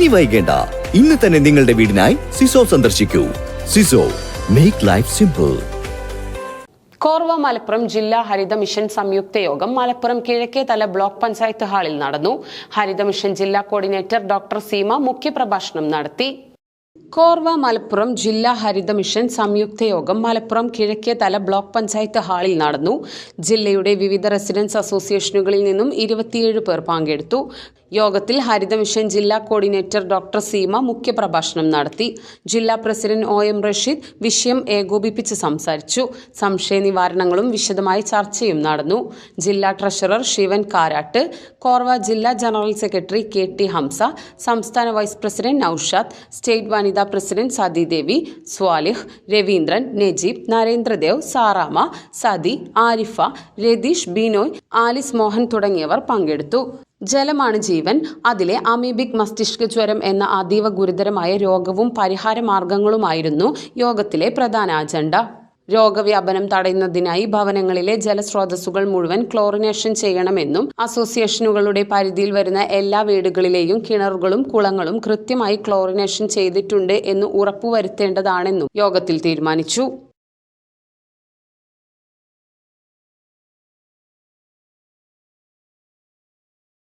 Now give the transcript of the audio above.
ഇനി വൈകേണ്ട. ഇന്ന് തന്നെ നിങ്ങളുടെ വീടിനായി സിസോ സന്ദർശിക്കൂ. സിസോ മേക്ക് ലൈഫ് സിമ്പിൾ കോർവ മലപ്പുറം ജില്ലാ ഹരിത മിഷൻ സംയുക്ത യോഗം മലപ്പുറം കിഴക്കേതല ബ്ലോക്ക് പഞ്ചായത്ത് ഹാളിൽ നടന്നു. ഹരിത മിഷൻ ജില്ലാ കോർഡിനേറ്റർ ഡോക്ടർ സീമ മുഖ്യപ്രഭാഷണം നടത്തി. കോർവ മലപ്പുറം ജില്ലാ ഹരിത മിഷൻ സംയുക്ത യോഗം മലപ്പുറം കിഴക്കേതല ബ്ലോക്ക് പഞ്ചായത്ത് ഹാളിൽ നടന്നു. ജില്ലയുടെ വിവിധ റെസിഡൻസ് അസോസിയേഷനുകളിൽ നിന്നും ഇരുപത്തിയേഴ് പേർ പങ്കെടുത്തു. യോഗത്തിൽ ഹരിത മിഷൻ ജില്ലാ കോർഡിനേറ്റർ ഡോക്ടർ സീമ മുഖ്യപ്രഭാഷണം നടത്തി. ജില്ലാ പ്രസിഡന്റ് ഒ എം റഷീദ് വിഷയം ഏകോപിപ്പിച്ച് സംസാരിച്ചു. സംശയ നിവാരണങ്ങളും വിശദമായി ചർച്ചയും നടന്നു. ജില്ലാ ട്രഷറർ ശിവൻ കാരാട്ട് കോർവ ജില്ലാ general secretary K T Hamsa സംസ്ഥാന വൈസ് പ്രസിഡന്റ് നൌഷാദ് സ്റ്റേറ്റ് വനിതാ പ്രസിഡന്റ് സതി ദേവി സ്വാലിഹ് രവീന്ദ്രൻ നജീബ് നരേന്ദ്രദേവ് സാറാമ സതി ആരിഫ രതീഷ് ബിനോയ് ആലിസ് മോഹൻ തുടങ്ങിയവർ പങ്കെടുത്തു. ജലമാണ് ജീവൻ. അതിലെ അമീബിക് മസ്തിഷ്ക ജ്വരം എന്ന അതീവ ഗുരുതരമായ രോഗവും പരിഹാര മാർഗങ്ങളുമായിരുന്നു യോഗത്തിലെ പ്രധാന അജണ്ട. രോഗവ്യാപനം തടയുന്നതിനായി ഭവനങ്ങളിലെ ജലസ്രോതസ്സുകൾ മുഴുവൻ ക്ലോറിനേഷൻ ചെയ്യണമെന്നും അസോസിയേഷനുകളുടെ പരിധിയിൽ വരുന്ന എല്ലാ വീടുകളിലെയും കിണറുകളും കുളങ്ങളും കൃത്യമായി ക്ലോറിനേഷൻ ചെയ്തിട്ടുണ്ട് എന്ന് ഉറപ്പുവരുത്തേണ്ടതാണെന്നും യോഗത്തിൽ തീരുമാനിച്ചു.